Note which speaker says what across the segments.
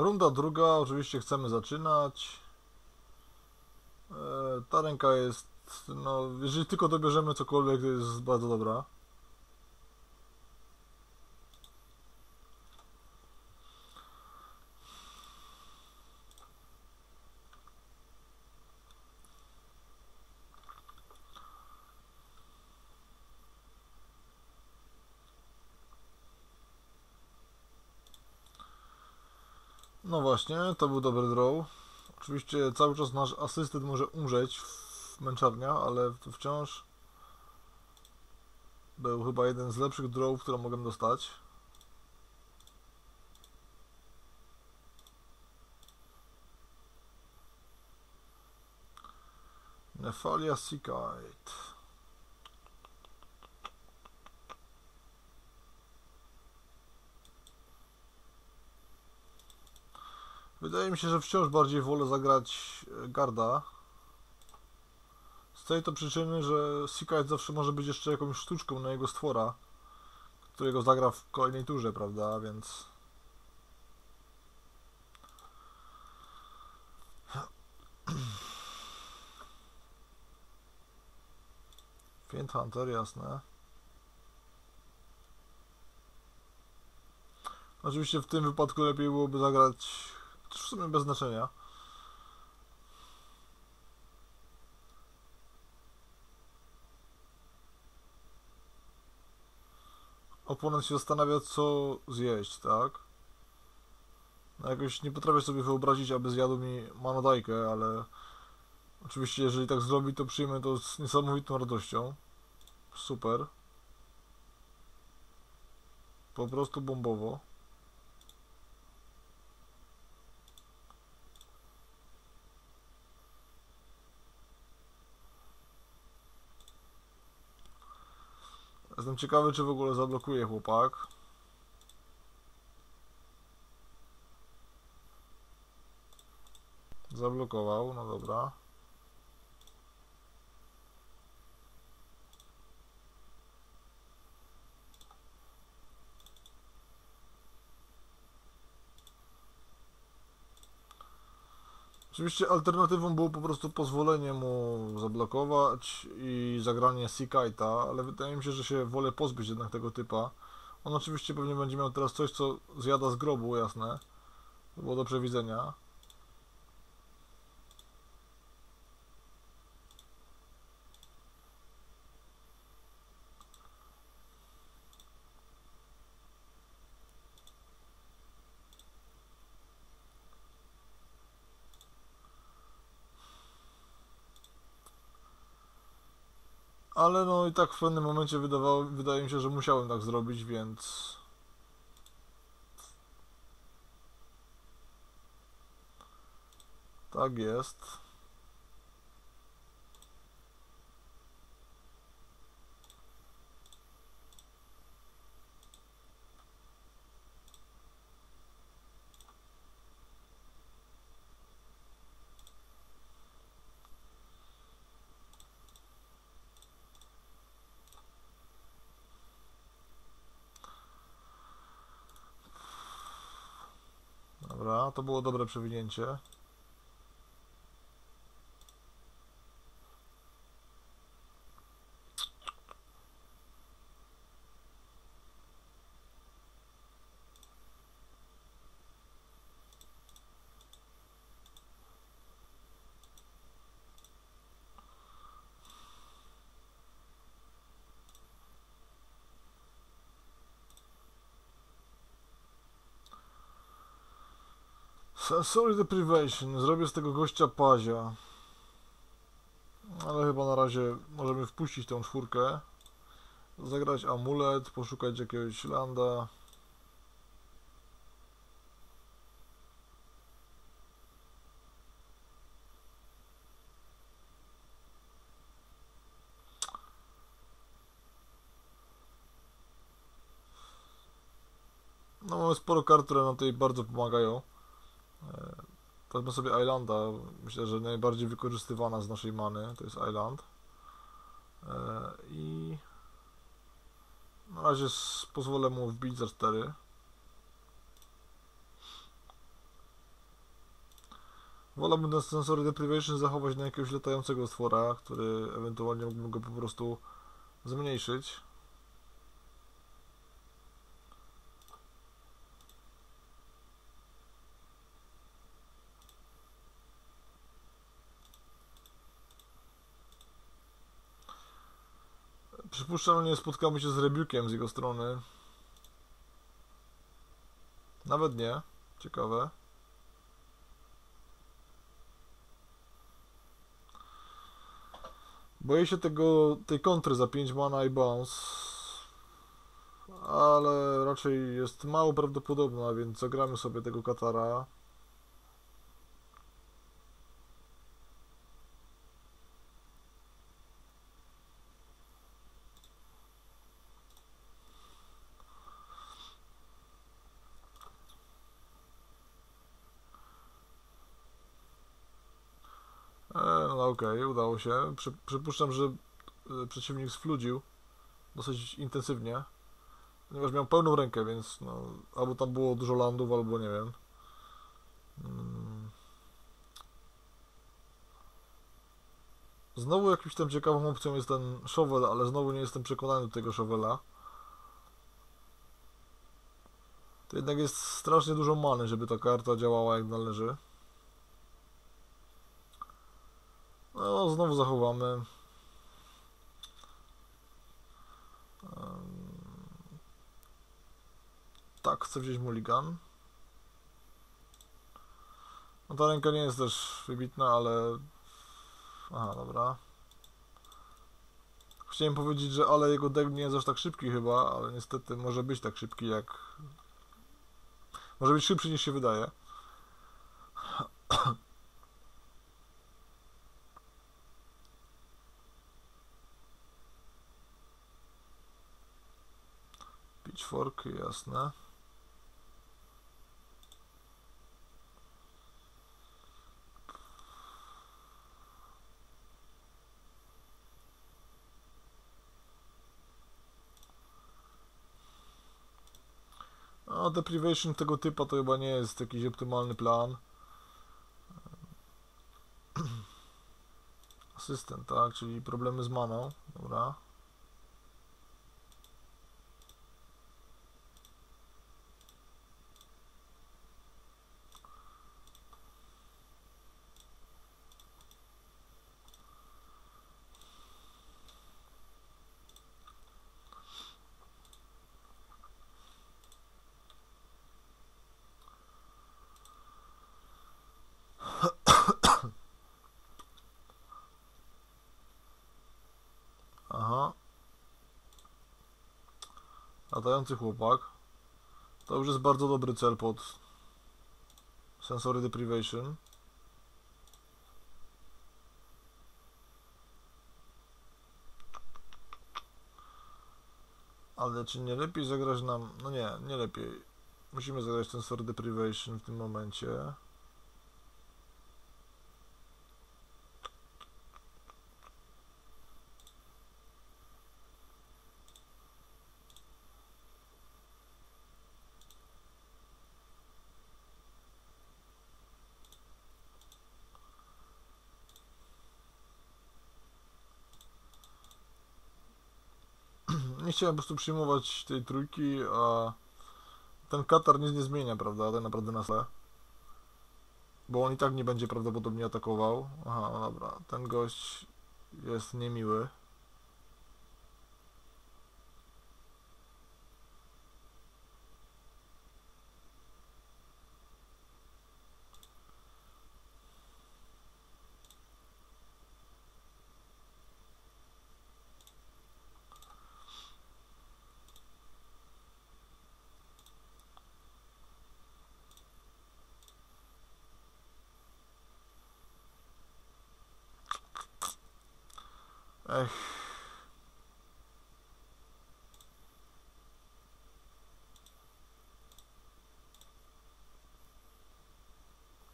Speaker 1: Runda druga, oczywiście chcemy zaczynać. E, ta ręka jest, no, jeżeli tylko dobierzemy cokolwiek, to jest bardzo dobra. No właśnie, to był dobry draw. Oczywiście cały czas nasz asystent może umrzeć w męczarnia, ale to wciąż był chyba jeden z lepszych draw, które mogłem dostać. Nephalia Seekite. Wydaje mi się, że wciąż bardziej wolę zagrać e, Garda. Z tej to przyczyny, że Seekite zawsze może być jeszcze jakąś sztuczką na jego stwora, którego zagra w kolejnej turze, prawda, więc... Fiend Hunter, jasne. Oczywiście w tym wypadku lepiej byłoby zagrać w sumie bez znaczenia. Oponent się zastanawia, co zjeść, tak? No jakoś nie potrafię sobie wyobrazić, aby zjadł mi manodajkę, ale oczywiście jeżeli tak zrobi, to przyjmę to z niesamowitą radością. Super. Po prostu bombowo. Jestem ciekawy, czy w ogóle zablokuje chłopak. Zablokował, no dobra. Oczywiście alternatywą było po prostu pozwolenie mu zablokować i zagranie Seakite'a, ale wydaje mi się, że się wolę pozbyć jednak tego typa. On oczywiście pewnie będzie miał teraz coś, co zjada z grobu, jasne. To było do przewidzenia. Ale no i tak w pewnym momencie wydawało, wydaje mi się, że musiałem tak zrobić, więc... Tak jest. Dobra, to było dobre przewinięcie. Sensory Deprivation. Zrobię z tego gościa pazia. Ale chyba na razie możemy wpuścić tą czwórkę. Zagrać amulet, poszukać jakiegoś landa. No mamy sporo kart, które nam tutaj bardzo pomagają. Wezmę sobie Islanda. Myślę, że najbardziej wykorzystywana z naszej many to jest Island. E, I na razie pozwolę mu wbić za 4. Wolałbym ten sensory deprivation zachować na jakiegoś latającego stwora, który ewentualnie mógłbym go po prostu zmniejszyć. Przypuszczam, że nie spotkamy się z Rebukiem z jego strony. Nawet nie. Ciekawe. Boję się tego, tej kontry za 5 mana i bounce. Ale raczej jest mało prawdopodobna, więc zagramy sobie tego Katara. E, okej, udało się. Przy, przypuszczam, że e, przeciwnik sfludził dosyć intensywnie, ponieważ miał pełną rękę, więc no, albo tam było dużo landów, albo nie wiem. Mm. Znowu jakimś tam ciekawą opcją jest ten shovel, ale znowu nie jestem przekonany do tego shovela. To jednak jest strasznie dużo many, żeby ta karta działała jak należy. No, znowu zachowamy. Tak, chcę wziąć mulligan. No ta ręka nie jest też wybitna, ale... Aha, dobra. Chciałem powiedzieć, że ale jego deck nie jest aż tak szybki chyba, ale niestety może być tak szybki jak... Może być szybszy niż się wydaje. Pitchfork, jasne. No, deprivation tego typa to chyba nie jest jakiś optymalny plan. Asystent, tak, czyli problemy z maną. Dobra. Aha. Latający chłopak. To już jest bardzo dobry cel pod sensory deprivation. Ale czy nie lepiej zagrać nam... No nie, nie lepiej. Musimy zagrać sensory deprivation w tym momencie. nie chciałem po prostu przyjmować tej trójki, a ten Katar nic nie zmienia, prawda, tak naprawdę na tle. Bo on i tak nie będzie prawdopodobnie atakował. Aha, no dobra, ten gość jest niemiły.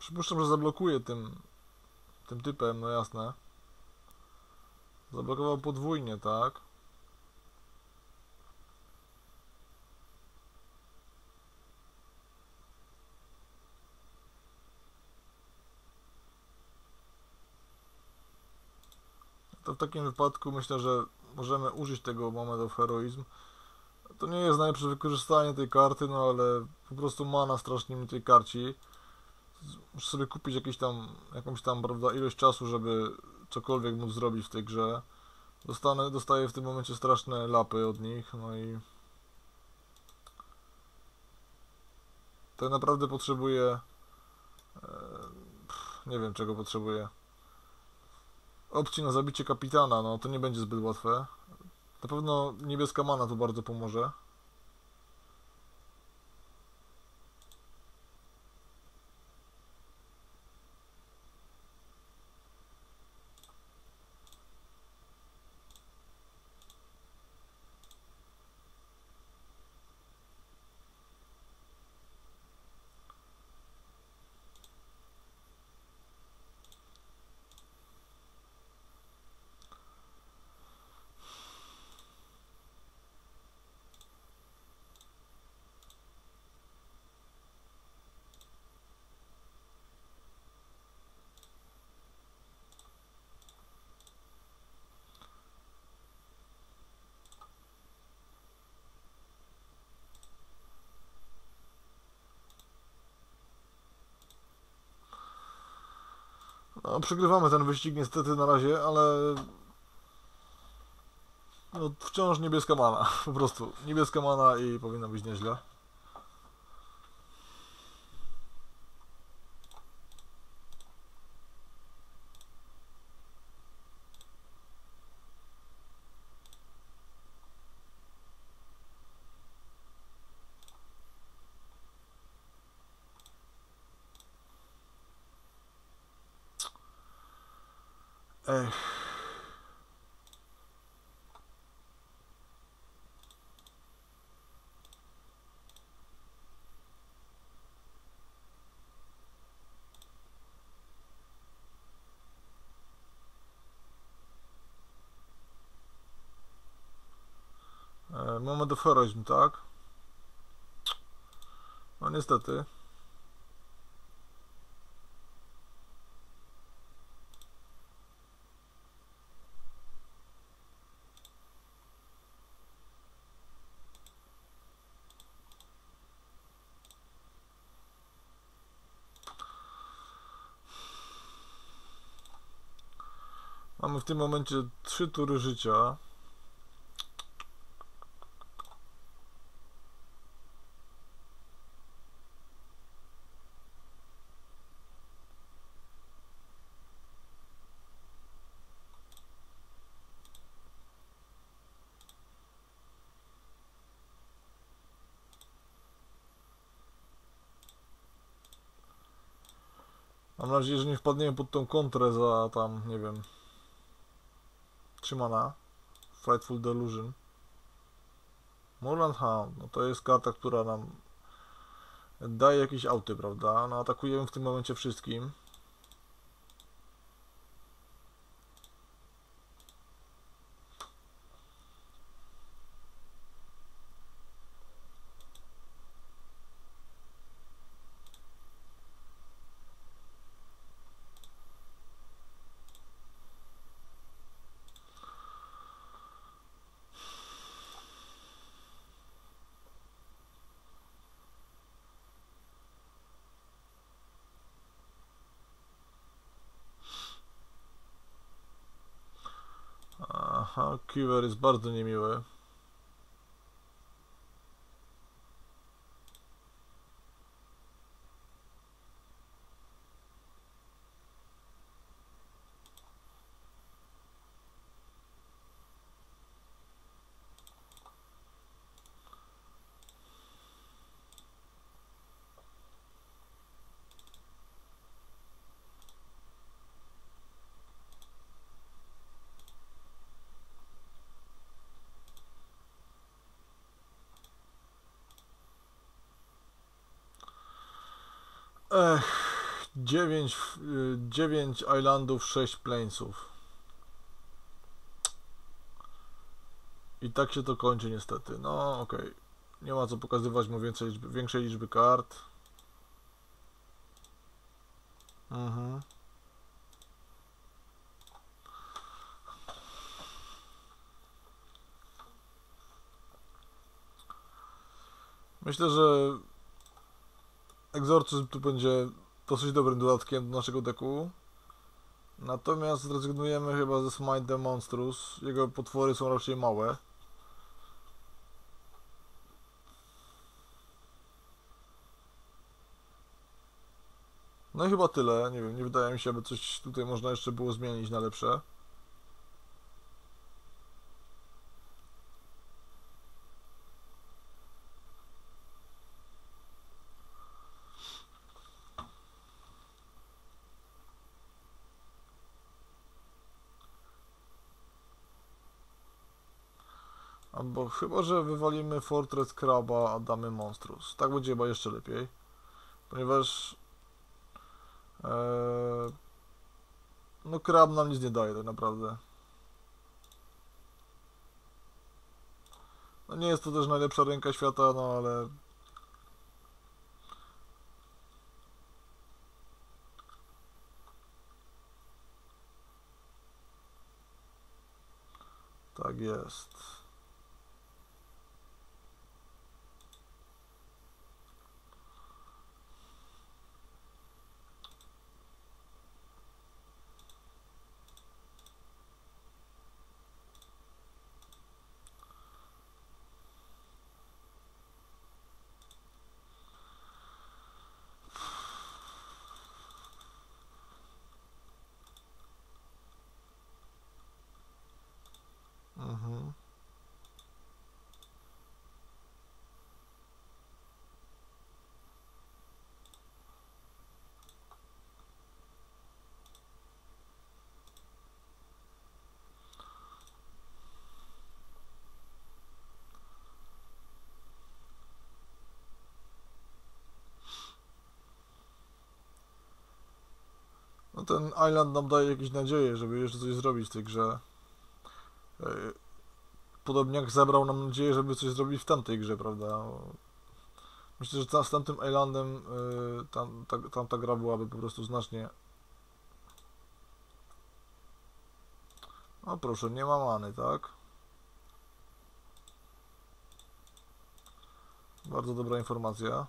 Speaker 1: Przypuszczam, że zablokuje tym, tym typem, no jasne. Zablokował podwójnie, tak? To w takim wypadku myślę, że możemy użyć tego Moment of Heroism. To nie jest najlepsze wykorzystanie tej karty, no ale po prostu mana strasznie mi tej karci. Muszę sobie kupić jakieś tam, jakąś tam, prawda, ilość czasu, żeby cokolwiek móc zrobić w tej grze. Dostanę, dostaję w tym momencie straszne lapy od nich, no i tak naprawdę potrzebuję e, nie wiem czego potrzebuję. Opcji na zabicie kapitana, no to nie będzie zbyt łatwe. Na pewno niebieska mana tu bardzo pomoże No, przegrywamy ten wyścig niestety na razie, ale no, wciąż niebieska mana, po prostu niebieska mana i powinno być nieźle. Ech. E, Moment of heroizm, tak? No niestety. Mamy w tym momencie trzy tury życia. Mam nadzieję, że nie wpadniemy pod tą kontrę za tam, nie wiem, trzymana. Frightful Delusion. Moorland Hound, no to jest karta, która nam daje jakieś auty, prawda? No atakujemy w tym momencie wszystkim. Aha, Quiver jest bardzo niemiły. Ech, 9, 9 y, islandów, 6 plainsów. I tak się to kończy niestety. No okej. Okay. Nie ma co pokazywać mu więcej liczby, większej liczby kart. Mhm. Myślę, że Exorcyzm tu będzie dosyć dobrym dodatkiem do naszego deku. Natomiast zrezygnujemy chyba ze Smite the Monstrous. Jego potwory są raczej małe. No i chyba tyle. Nie wiem, nie wydaje mi się, aby coś tutaj można jeszcze było zmienić na lepsze. Chyba, że wywalimy Fortress Kraba, a damy Monstrous. Tak będzie chyba jeszcze lepiej. Ponieważ Eee, no krab nam nic nie daje tak naprawdę. No nie jest to też najlepsza ręka świata, no ale... Tak jest. Mhm. No ten Island nam daje jakieś nadzieję, żeby jeszcze coś zrobić w tej grze. E, Podobnie jak zebrał nam nadzieję, żeby coś zrobić w tamtej grze, prawda? Myślę, że ta, z tamtym Islandem tam, ta, tamta gra byłaby po prostu znacznie... O proszę, nie ma many, tak? Bardzo dobra informacja.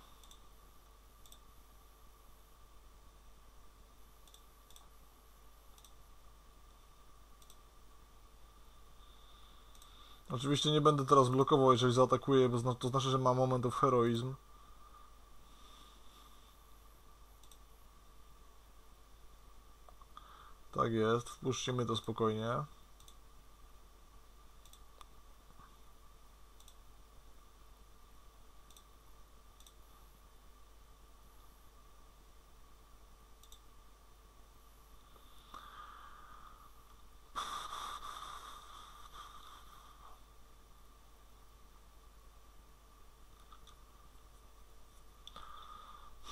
Speaker 1: Oczywiście nie będę teraz blokował, jeżeli zaatakuje, bo to znaczy, że ma moment of heroizm. Tak jest, wpuśćcie mnie to spokojnie.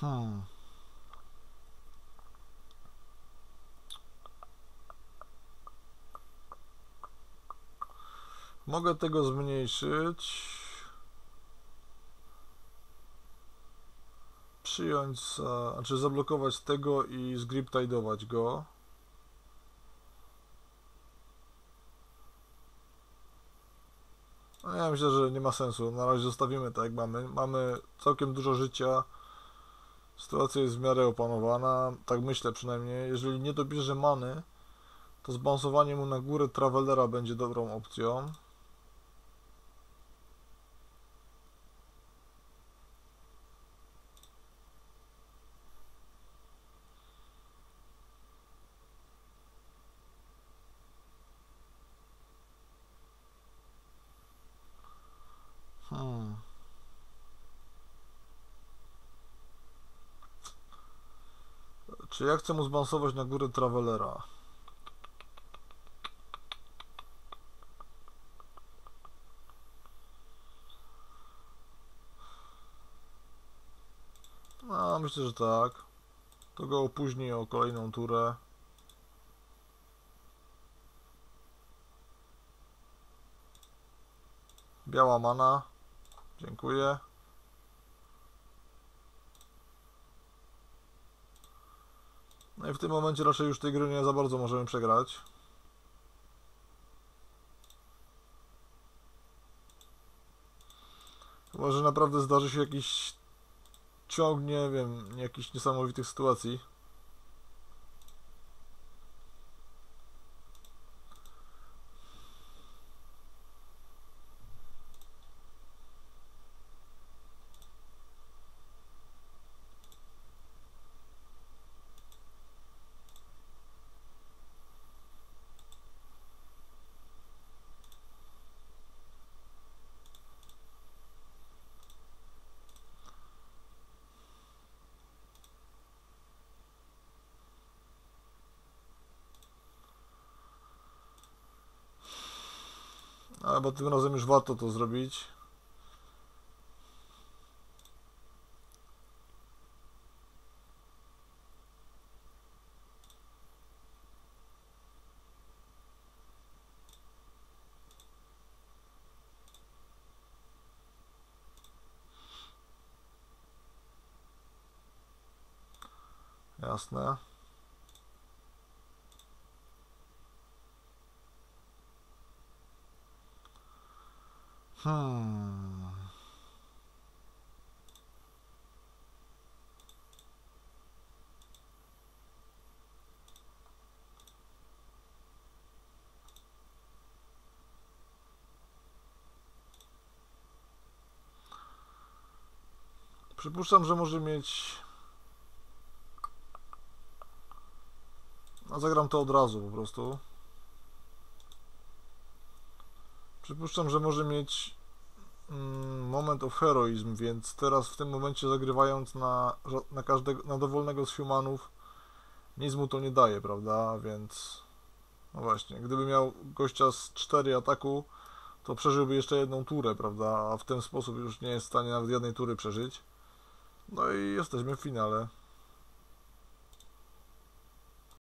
Speaker 1: Hmm. Mogę tego zmniejszyć. Przyjąć, znaczy zablokować tego i zgriptidować go. No ja myślę, że nie ma sensu. Na razie zostawimy tak jak mamy. Mamy całkiem dużo życia. Sytuacja jest w miarę opanowana, tak myślę przynajmniej. Jeżeli nie dobierze many, to zbalansowanie mu na górę Travelera będzie dobrą opcją. Czy ja chcę mu zbalansować na górę Travelera? No, myślę, że tak. To go opóźni o kolejną turę. Biała mana. Dziękuję. No i w tym momencie raczej już tej gry nie za bardzo możemy przegrać. Chyba, że naprawdę zdarzy się jakiś ciąg, nie wiem, jakichś niesamowitych sytuacji. Ale bo tym razem już warto to zrobić. Jasne. Hmm. Przypuszczam, że może mieć. A zagram to od razu po prostu. Przypuszczam, że może mieć mm, moment of heroizm, więc teraz w tym momencie zagrywając na, na każdego, na dowolnego z humanów nic mu to nie daje, prawda? Więc no właśnie, gdyby miał gościa z 4 ataku, to przeżyłby jeszcze jedną turę, prawda? A w ten sposób już nie jest w stanie nawet jednej tury przeżyć. No i jesteśmy w finale.